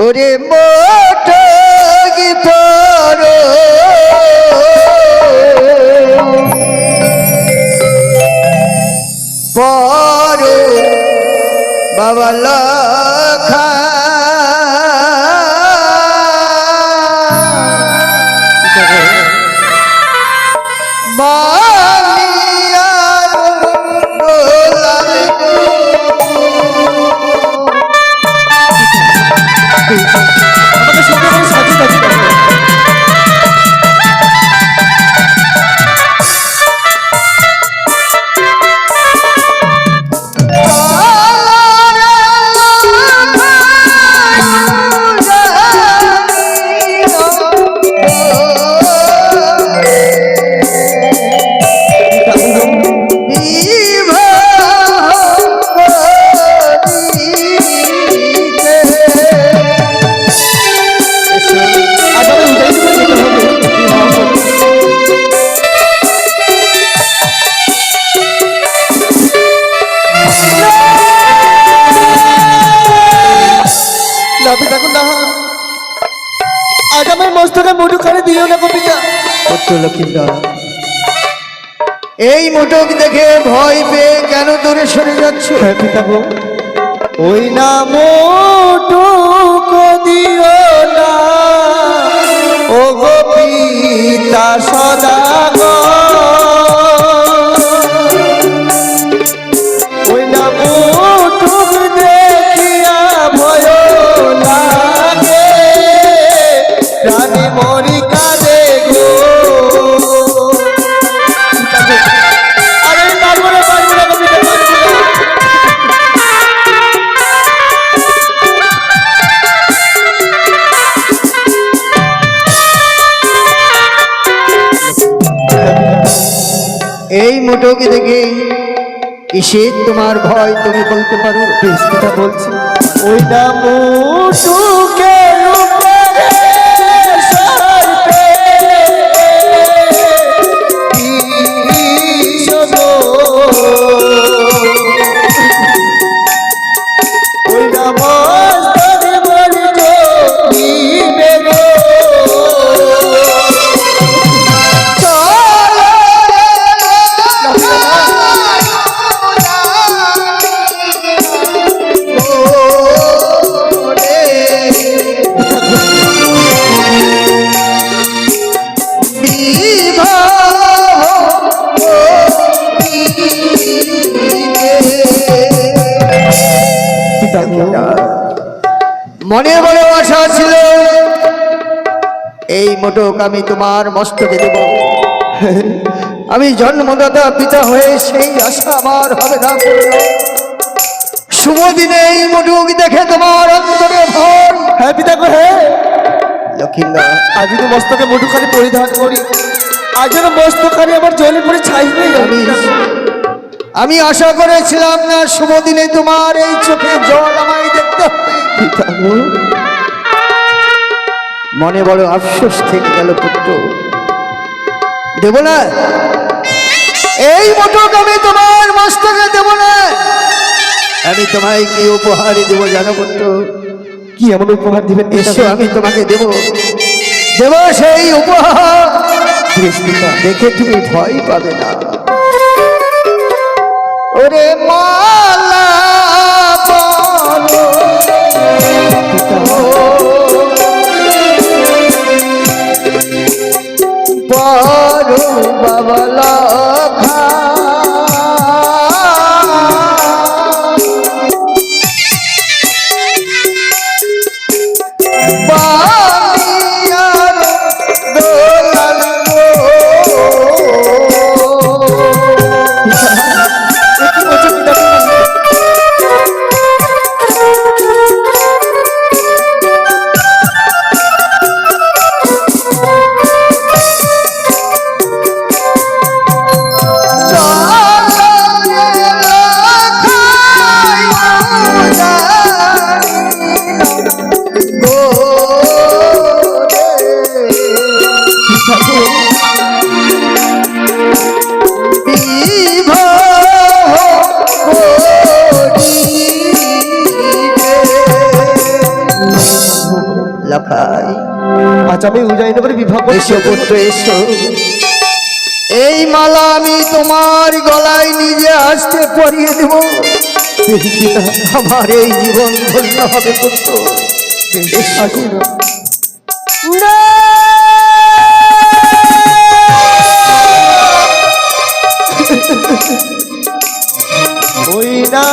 ওরে মোট গীতর পর বাবা লখা হ্যাঁ ওই না কিসের তোমার ভয় তুমি বলতে পারো। বলছি। ওইটা না মোটক আমি তোমার মস্তকে দেব। আমি জন্মদাতা পিতা হয়ে সেই আশা আমার হবে না। শুভ দিনে এই মোটক দেখে তোমার অন্তরে ভয় হ্যাঁ পিতা গো হ্যাঁ। লক্ষ্মীন্দর আজ তো মস্তকে মুঠুখানি পরিধান করি। আজ মস্তখানি আমার জলে পড়ে ছাই হয়ে যাবে আমি আমি আশা করেছিলাম না শুভ দিনে তোমার এই চোখে জল আমায় দেখতে পিতা গো। মনে বড় আফসোস থেকে গেল পুত্র। দেব না। এই মোটক আমি তোমার মস্তকে দেব না। আমি তোমায় কি উপহার দেবো জানো পুত্র? কি এমন উপহার দিবেন এসো আমি তোমাকে দেব। দেব সেই উপহার। দেখে তুমি ভয় পাবে না। ওরে মালা বলো। বড় বাবলা এসো পুত্র এসো এই মালা আমি তোমার গলায় নিজে আসতে পরিয়ে দেব। আমার এই জীবন ধন্য হবে পুত্র। ওই না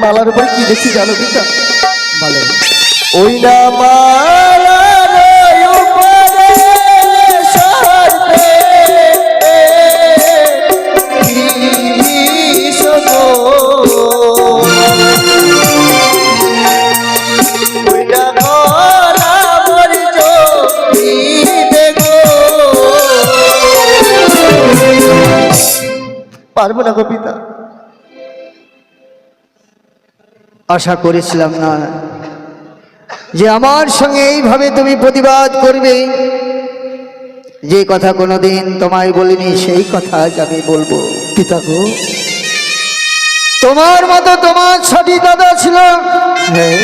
মালার উপরে কি দেখছি জানো পিতা বলো ওই না। পারব না গো পিতা। আশা করেছিলাম না। যে আমার সঙ্গে এইভাবে তুমি প্রতিবাদ করবে যে কথা কোনোদিন তোমায় বলিনি সেই কথা আজ আমি বলব। পিতা গো। তোমার মতো তোমার ছবি দাদা ছিল। হ্যাঁ।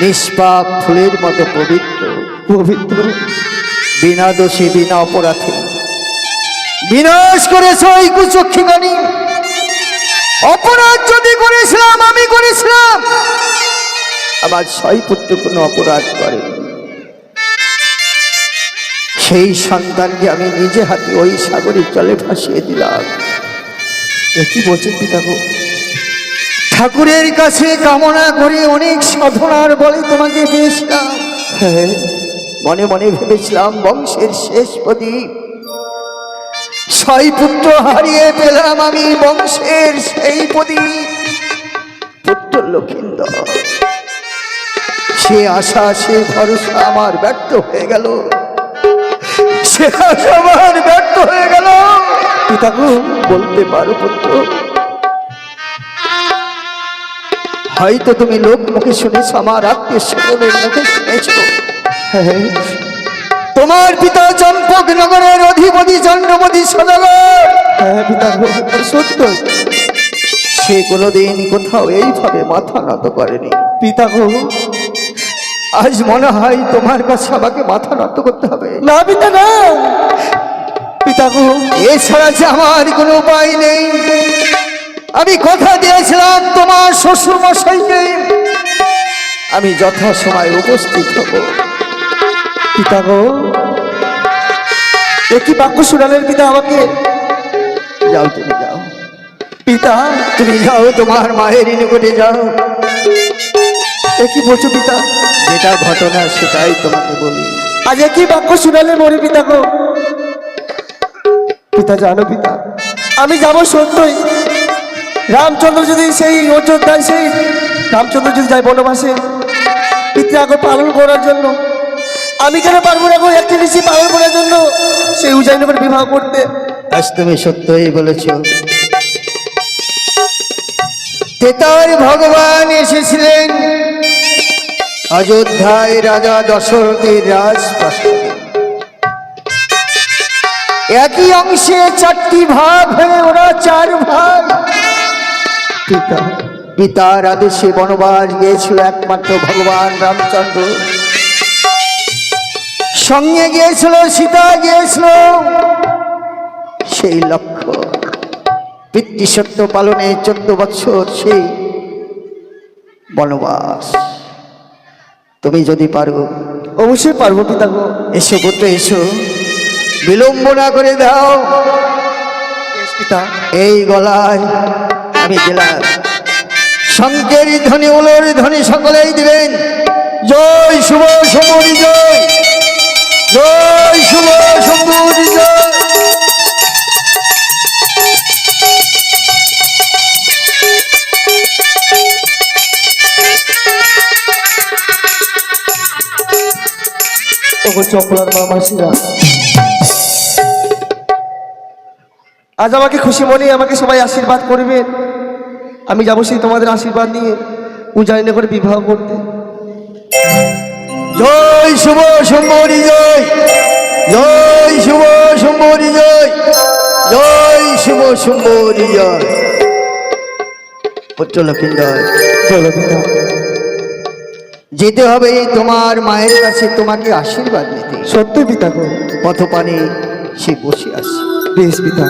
নিষ্পাপ ফুলের মতো পবিত্র। পবিত্র। বিনা দোষী বিনা অপরাধে। বিনাশ করেছ ওই কুচক্ষী গানি অপরাধ যদি করেছিলাম আমি করেছিলাম। আমার ছয় পুত্র কোনো অপরাধ করে। সেই সন্তানকে আমি নিজে হাতে ওই সাগরের জলে ভাসিয়ে দিলাম। এ কি বলছেন পিতা গো? ঠাকুরের কাছে কামনা করে অনেক সাধনার বলে তোমাকে পেয়েছিলাম। হ্যাঁ মনে মনে ভেবেছিলাম বংশের শেষ প্রদীপ। ছয় পুত্র হারিয়ে পেলাম আমি বংশের সেই প্রদীপ। পুত্র লক্ষিন্দর সে আশা, সে ভরসা আমার ব্যর্থ হয়ে গেল। সে আশা আমার ব্যর্থ হয়ে গেল। পিতা বলতে পারো পুত্র। হয়তো তুমি লোক মুখে শুনেছ, আমার আত্মীয় স্বজনের মুখে শুনেছ। হ্যাঁ তোমার পিতা চম্পক নগরের অধিপতি চন্দ্রমতি সদাগর। হ্যাঁ পিতা সত্য। সে কোনোদিন কোথাও এইভাবে মাথা নত করেনি। পিতা গো। আজ মনে হয় তোমার কাছে আমাকে মাথা নত করতে হবে। না পিতা না। পিতা গো। এছাড়া যে আমার কোনো উপায় নেই। আমি কথা দিয়েছিলাম তোমার শ্বশুর মশাইকে আমি যথাসময় উপস্থিত হব। পিতা গো একই বাক্য শুনালেন পিতা আমাকে? যাও তুমি যাও। পিতা, তুমি যাও, তোমার মায়ের নিকটে যাও। এ কি বলছো পিতা? যেটা ঘটনা সেটাই তোমাকে বলি। আজ একই বাক্য শুনালে মরে পিতা গো পিতা, জানো পিতা, আমি যাব সত্যই। রামচন্দ্র যদি সেই অযোধ্যায়, সেই রামচন্দ্র যদি যায় বনবাসে, পিতৃাগ পালন করার জন্য আমি কেন পারব না গো? একটি ঋষি পালন করার জন্য। সেই উজাইনগর বিবাহ করতে। আজ তুমি সত্যই বলেছ। তেতার ভগবান এসেছিলেন। অযোধ্যায় রাজা দশরথের রাজপ্রাসাদে। একই অংশে চারটি ভাগ হয়ে ওরা চার ভাগ। পিতা পিতার আদেশে বনবাস গিয়েছিল একমাত্র ভগবান রামচন্দ্র। সঙ্গে গিয়েছিল, সীতা গিয়েছিল। সেই লক্ষ্য পিতৃসত্য পালনে চোদ্দ বছর সেই বনবাস। তুমি যদি পারো, অবশ্যই পারব পিতা এসো পুত্র, এসো। বিলম্ব না করে দাও। পিতা, এই গলায় আমি দিলাম। শঙ্কের ধ্বনি উলোর ধ্বনি সকলেই দিবেন। জয় শুভ শম্ভুরি জয়। চপলার মা মাসিরা আজ আমাকে খুশি মনে আমাকে সবাই আশীর্বাদ করবেন আমি যাব সেই তোমাদের আশীর্বাদ নিয়ে উজাইনে করে বিবাহ করতে। জয় শুভ শম্ভরি জয়। জয় শুভ শম্ভরি জয়। জয় শুভ শম্ভরি জয়। চলো পিতা যেতে হবে তোমার মায়ের কাছে তোমাকে আশীর্বাদ নিতে। সত্যি পিতা গো। পথপানে সে বসে আছে। বেশ পিতা।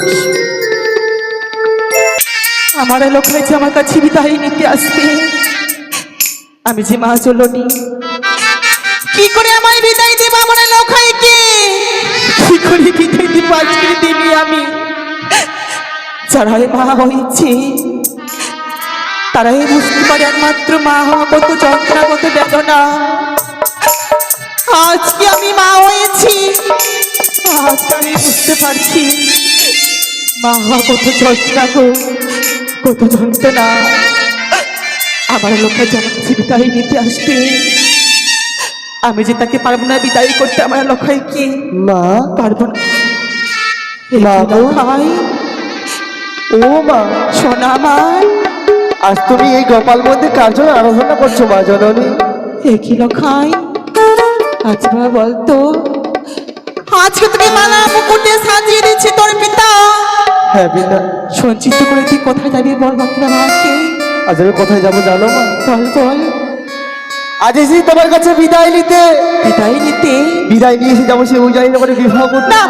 আমার লোক হয়েছে আমার কাছে বিদায় নিতে আসবে আমি যে মা চলনি কি করে আমায় বিদায় দেব আমার লোক লোকাইকে কি করে বিদায় দেব আজকের দিনে আমি? যারাই মা হয়েছে তারাই বুঝতে পারে একমাত্র মা হওয়া কত যন্ত্রণা কত বেদনা। আজকে আমি মা হয়েছি। আজকে আমি বুঝতে পারছি মা হওয়া কত যন্ত্রণা গো কত যন্ত্রণা। আমার লোকের কাছে বিদায় নিতে আসবে। আমি যে তাকে পারব না বিদায় করতে আমার লক্ষ্য কি? মা? পারব না। মা। ভাই ও মা। সোনা আমার আজ তুমি এই গোপাল মধ্যে কার জন্য আরাধনা করছ মা জননী। একই লখাই? আজ মা বলতো আজকে তুমি মালা মুকুটে সাজিয়ে দিচ্ছে তোর পিতা। হ্যাঁ পিতা। সঞ্চিত করে তুই কোথায় যাবি বল বাবা মাকে আজ আমি কোথায় যাব জানো মা? বল বল। আজ এসে তোমার কাছে বিদায় নিতে। বিদায় নিতে? বিদায় নিয়ে এসে যাব সে উজাইনে করে বিবাহ করতে। না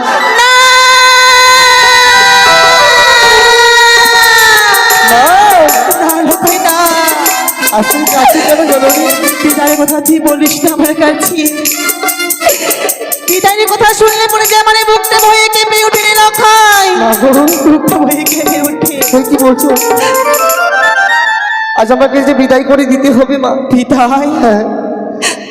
তুমি কাছে কেন জননী। বিদায়ের কথা তুই বলিস না আমার কাছে। বিদায়ের কথা শুনলে পরে যে মানে বুকটা ভয়ে কেঁপে উঠে রে লখাই মা গো বুকটা ভয়ে কেঁপে উঠে কি বলছো? আজ আমাকে যে বিদায় করে দিতে হবে মা। বিদায়? হ্যাঁ।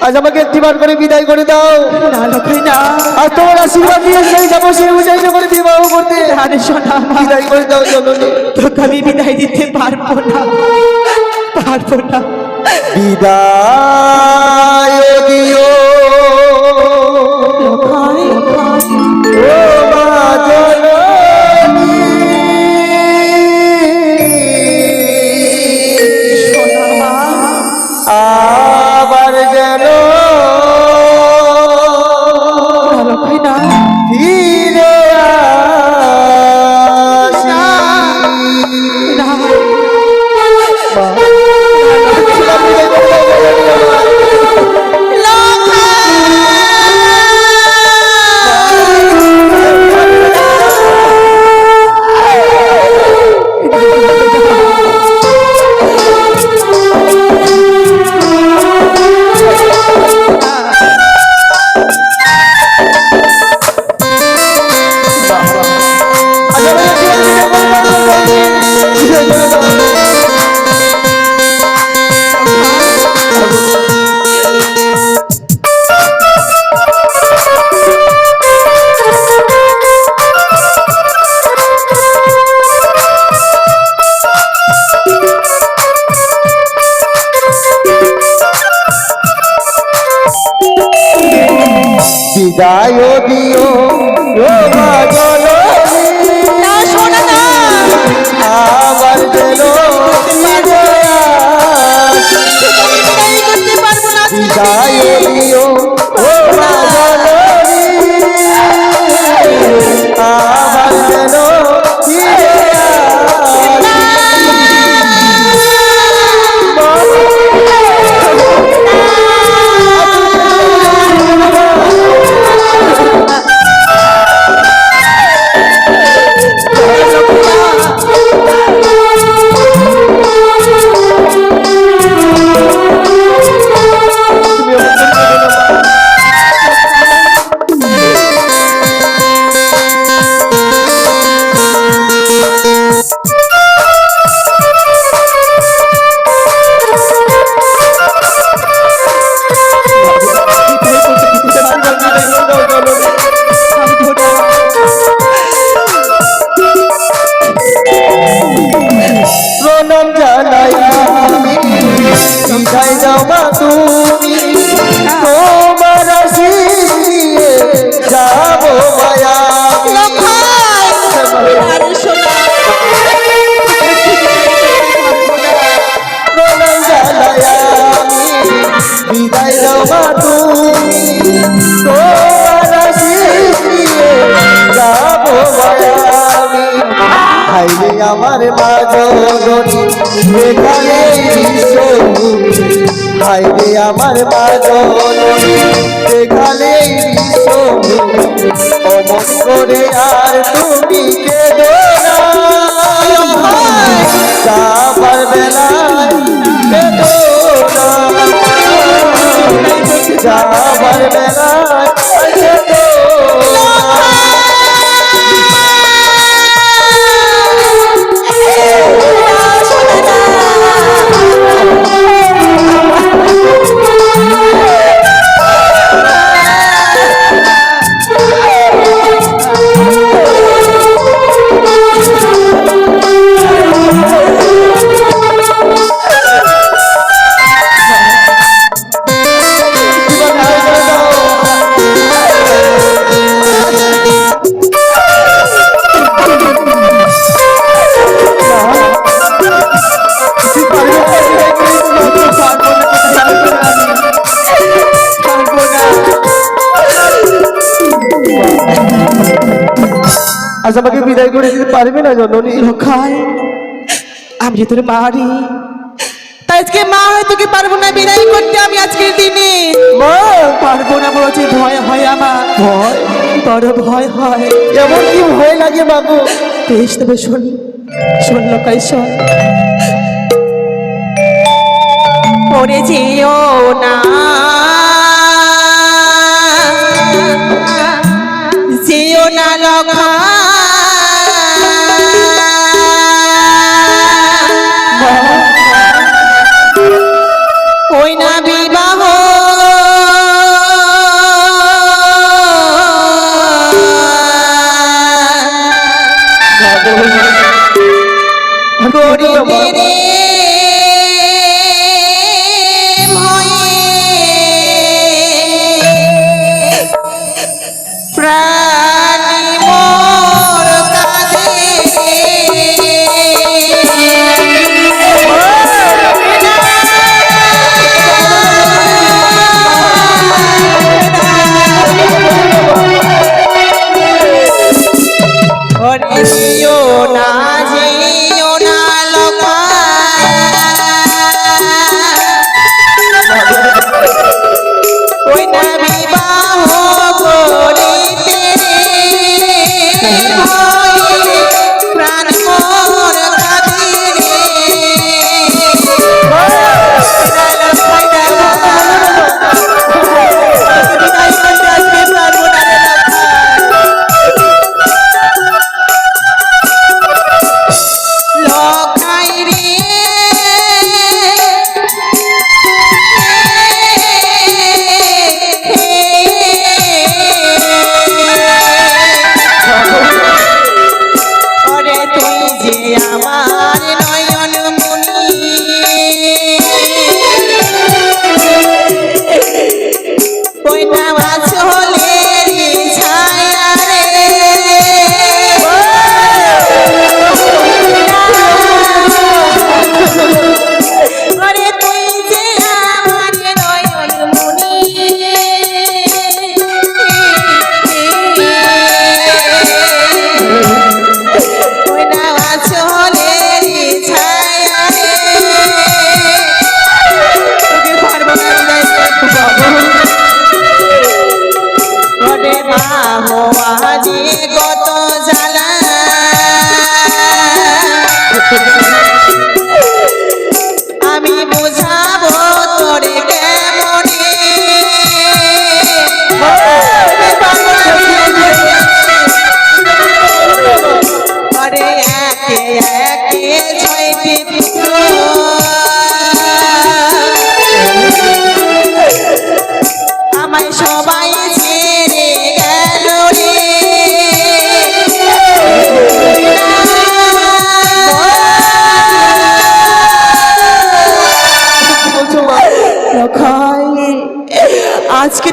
আজ আমাকে একটিবার করে বিদায় করে দাও। না লখাই না। আর তোমার আশীর্বাদ দিয়ে সেই যাব সেই উজাইনে করে বিবাহ করতে। আরে শোনা বিদায় করে দাও জননী। তোকে আমি বিদায় দিতে পারব না। পারব না। বিদায়। আমার মা জননী এখানে বিশ্ব হাই আমার মা জননী এখানে অমন করে আর তুমি যাবার জননী লক্ষাই আমি যে তোর মারি। তাই আজকে মা হয় তোকে পারব না বিদায় করতে আমি আজকের দিনে। পারব না বলছে ভয় হয় আমার। ভয়? বড় ভয় হয়। এমন কি ভয় লাগে বাবু। বেশ তবে শোন শোন লোকাই শোন। পরে যেও না।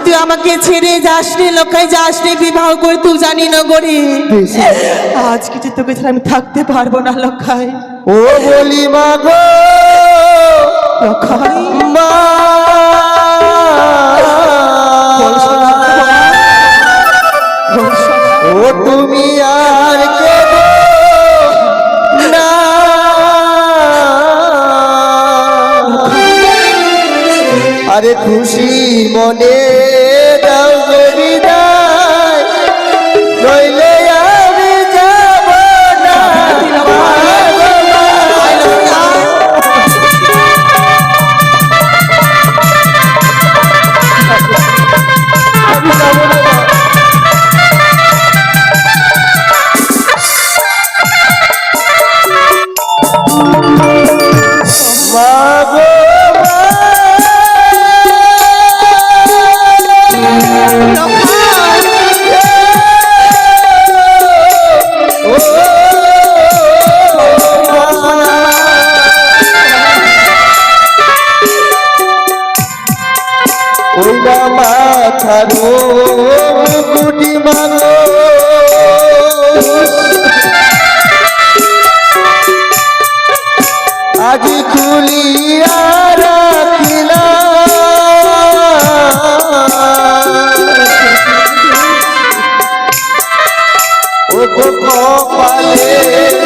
তুই আমাকে ছেড়ে যাস রে লোকায় যাস রে বিবাহ করে তুই জানি না আজ কিছু তোকে ছাড়া আমি থাকতে পারব না লোকায়। ও বলি মা গো। মা। ও তুমি আর আরে খুশি মনে কপালে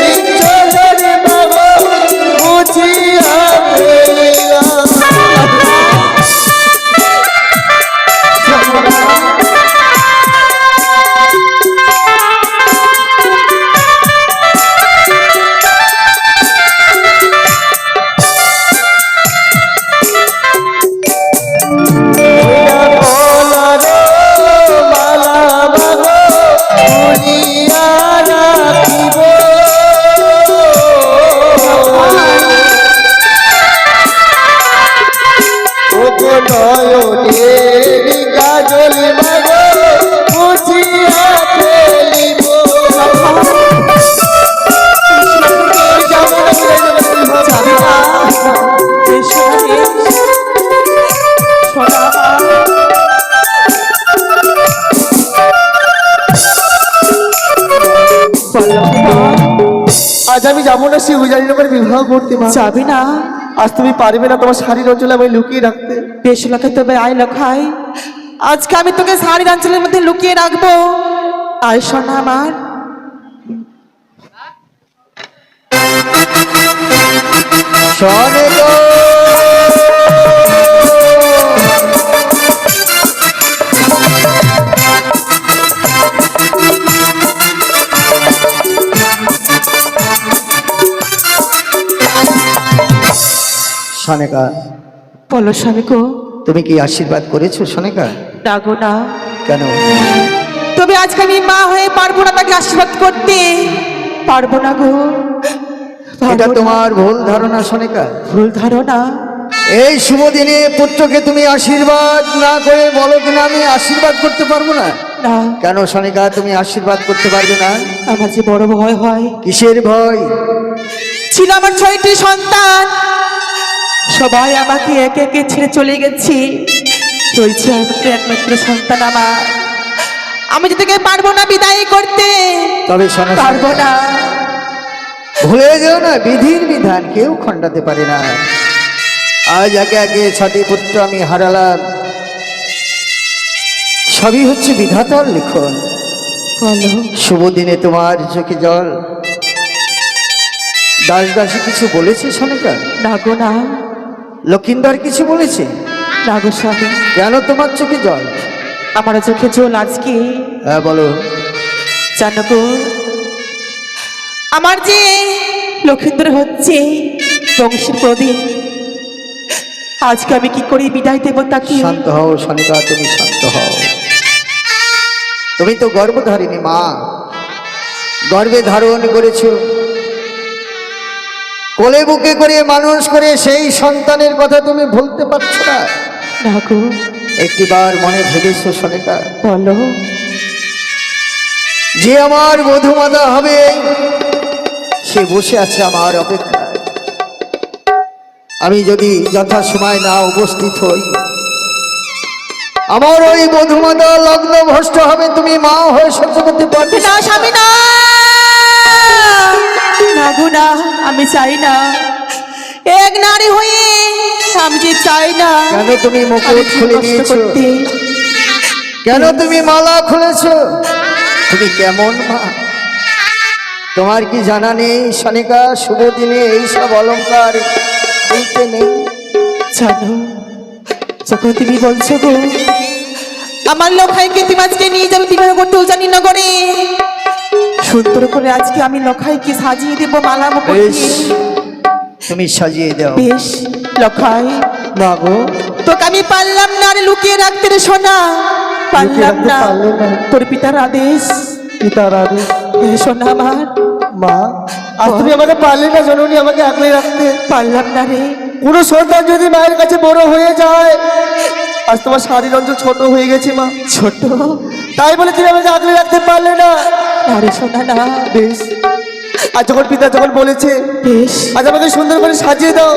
সে উজানির উপর বিবাহ করতে মা যাবি না। আজ তুমি পারবে না তোমার শাড়ির অঞ্চলে আমি লুকিয়ে রাখতে। বেশ লোকে তবে আয় লখাই আজকে আমি তোকে শাড়ির অঞ্চলের মধ্যে লুকিয়ে রাখব। আয় শোনা আমার। শোনে গো! সনেকা বলো গো তুমি কি আশীর্বাদ করেছ সনেকা ডাকো না। কেন? তবে আজকে আমি মা হয়ে পারব না তাকে আশীর্বাদ করতে। পারব না গো। এটা তোমার ভুল ধারণা সনেকা ভুল ধারণা। এই শুভ দিনে পুত্রকে তুমি আশীর্বাদ না করে বলো কিনা আমি আশীর্বাদ করতে পারব না। না। কেন সনিকা তুমি আশীর্বাদ করতে পারবে না? আমার যে বড় ভয় হয়। কিসের ভয়? ছিল আমার ছয়টি সন্তান। সবাই আমাকে একে একে ছেড়ে চলে গেছি। রয়েছে একমাত্র একমাত্র সন্তান আমার। আমি যে তোকে পারব না বিদায় করতে তবে পারব না। ভুলে যেও না বিধির বিধান কেউ খণ্ডাতে পারে না। আজ একে একে ছটি পুত্র আমি হারালাম। সবই হচ্ছে বিধাতার লিখন। শুভ দিনে তোমার চোখে জল। দাস দাসী কিছু বলেছে সনিকা না গো না। লক্ষিন্দর কিছু বলেছে? না গো স্বামী। কেন তোমার চোখে জল? আমার চোখে জল আজকে। হ্যাঁ বলো। জানো গো আমার যে লক্ষিন্দর হচ্ছে বংশের প্রদীপ আজকে আমি কি করি বিদায় দেবো তাকে শান্ত হও সনিকা তুমি শান্ত হও। তুমি তো গর্ব গর্ভধারিণী মা। গর্বে ধারণ করেছ। কোলে বুকে করে মানুষ করে সেই সন্তানের কথা তুমি ভুলতে পারছ না। গো একটিবার মনে ভেবেছ সনিকা বলো। যে আমার বধুমাতা হবে সে বসে আছে আমার অপেক্ষায়। আমি যদি যথা সময় না উপস্থিত হই আমার ওই বধুমাতা লগ্ন ভ্রষ্ট হবে তুমি মা হয়ে সহ্য করতে পারবে না স্বামী না! না গো না আমি চাই না। এক নারী হয়ে আমি যে চাই না। কেন তুমি মুকুট খুলে নিয়েছো কেন তুমি মালা খুলেছ? তুমি কেমন মা? তোমার কি জানা নেই সনিকা শুভ দিনে এইসব অলংকার খুলতে নেই? জানো যখন তুমি বলছো গো আমার লখাইকে তুমি আজকে নিয়ে যাবে বিবাহ করতে জানি নগরে। সুন্দর করে আজকে আমি লখাইকে সাজিয়ে দেবো মালা মুকুট তুমি সাজিয়ে দাও। বেশ লখাই মা গো তোকে আমি পারলাম না রে লুকিয়ে রাখতে রে সোনা। পারলাম না। তোর পিতার আদেশ। পিতার আদেশ। সোনা আমার মা আজ তুমি আমাকে পারলে না জননী আমাকে আগলে রাখতে। পারলাম না রে। কোনো সন্তান যদি মায়ের কাছে বড় হয়ে যায় আজ তোমার শারীর অঞ্চল ছোট হয়ে গেছে মা। ছোট? তাই বলে তুমি আমাকে আগলে রাখতে পারলে না। না সোনা না বেশ। আর যখন পিতা যখন বলেছে বেশ। আজ আমাকে সুন্দর করে সাজিয়ে দাও।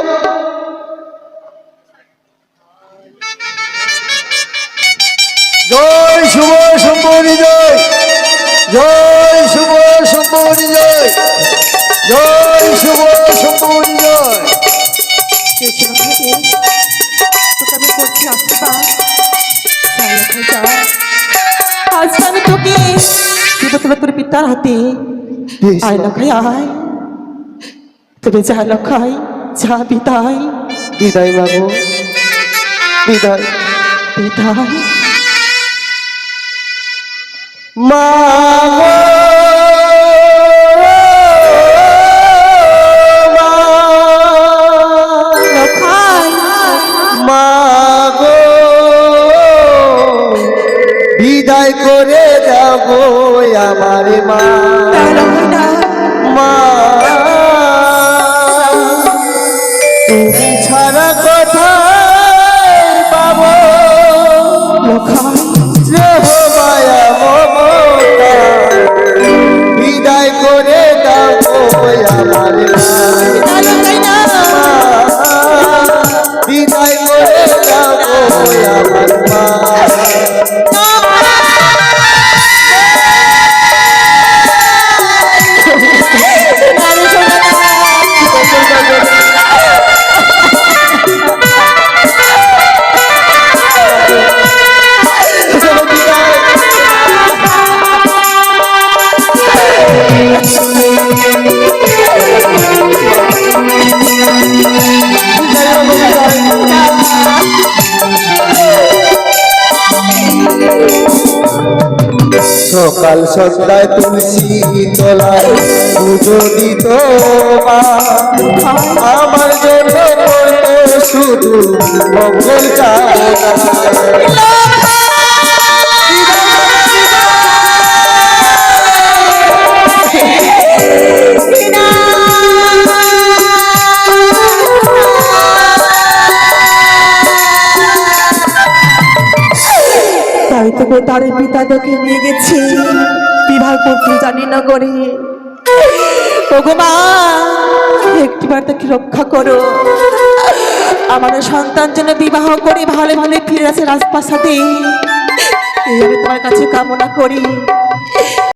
জয় শুভ সম্পরি জয় জয় শুভ সম্পরি জয় জয় শুভ সম্পরি জয় তোকে আমি করছি আশীর্বাদ যা লখাই যা আজ আমি তোকে দিব তোর তোর পিতার হাতে। আয় লখাই আয়। তবে যা লখাই যা বিদায়। বিদায় মাগো বিদায়। বিদায়। মা, বিদায় করে যাব আমার মা। মা। তুমি ছাড়া কোথায় পাবো? স্নেহ মায়া মমতা। বিদায় করে আমার না বিদায় করে আমার মা। সকাল সন্ধ্যায় তুলসী তোলায় পুজো দিত আমার জন্য শুধু মঙ্গল চাওয়া গো তার পিতা তোকে নিয়ে গেছে। বিবাহ করতে জানি না করে। ওগো মা, একটিবার তাকে রক্ষা করো। আমার সন্তান যেন বিবাহ করে ভালো ভালো ফিরে আসে রাজপ্রাসাদে। এইভাবে তোমার কাছে কামনা করি।